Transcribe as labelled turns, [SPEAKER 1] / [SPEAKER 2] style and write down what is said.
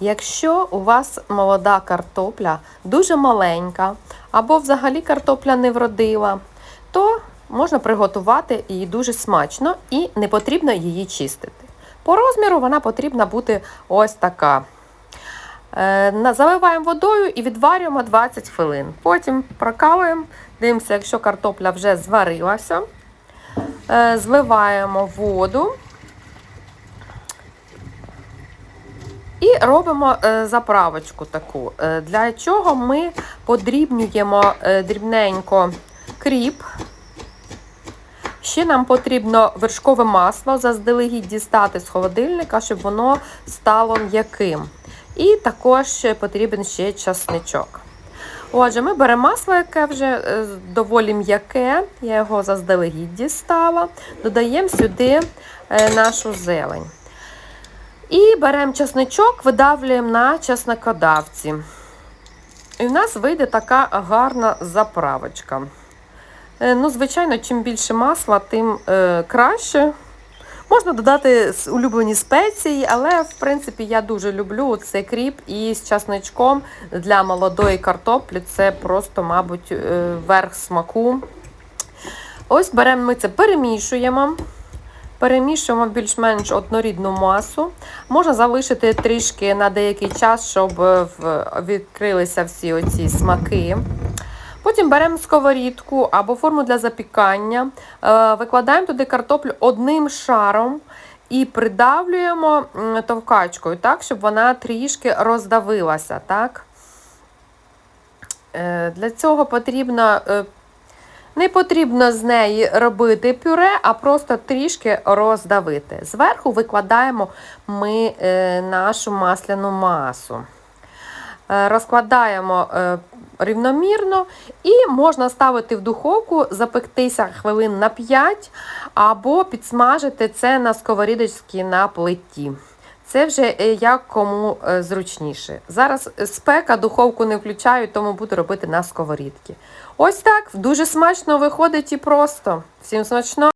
[SPEAKER 1] Якщо у вас молода картопля дуже маленька, або взагалі картопля не вродила, то можна приготувати її дуже смачно і не потрібно її чистити. По розміру вона потрібна бути ось така. Е, Заливаємо водою і відварюємо 20 хвилин. Потім прокалуємо, дивимося, якщо картопля вже зварилася. Е, Зливаємо воду і робимо е, заправочку таку. Е, Для чого ми подрібнюємо е, дрібненько кріп. Ще нам потрібно вершкове масло заздалегідь дістати з холодильника, щоб воно стало м'яким. І також потрібен ще часничок. Отже, ми беремо масло, яке вже доволі м'яке, я його заздалегідь дістала, додаємо сюди нашу зелень. І беремо часничок, видавлюємо на чеснокодавці. І в нас вийде така гарна заправочка. Е, Ну, звичайно, чим більше масла, тим е, краще. Можна додати улюблені спеції, але в принципі я дуже люблю цей кріп і з часничком для молодої картоплі. Це просто, мабуть, е, верх смаку. Ось беремо ми це, перемішуємо. Перемішуємо більш-менш однорідну масу. Можна залишити трішки на деякий час, щоб е, відкрилися всі оці смаки. Потім беремо сковорідку або форму для запікання, е, викладаємо туди картоплю одним шаром і придавлюємо товкачкою, так, щоб вона трішки роздавилася. Так? Е, Для цього потрібно, не потрібно з неї робити пюре, а просто трішки роздавити. Зверху викладаємо ми е, нашу масляну масу. Е, Розкладаємо е, рівномірно і можна ставити в духовку, запектися хвилин на 5 або підсмажити це на сковорідочці на плиті. Це вже е, як кому е, зручніше. Зараз спека, духовку не включаю, тому буду робити на сковорідці. Ось так, дуже смачно виходить і просто. Всім смачно!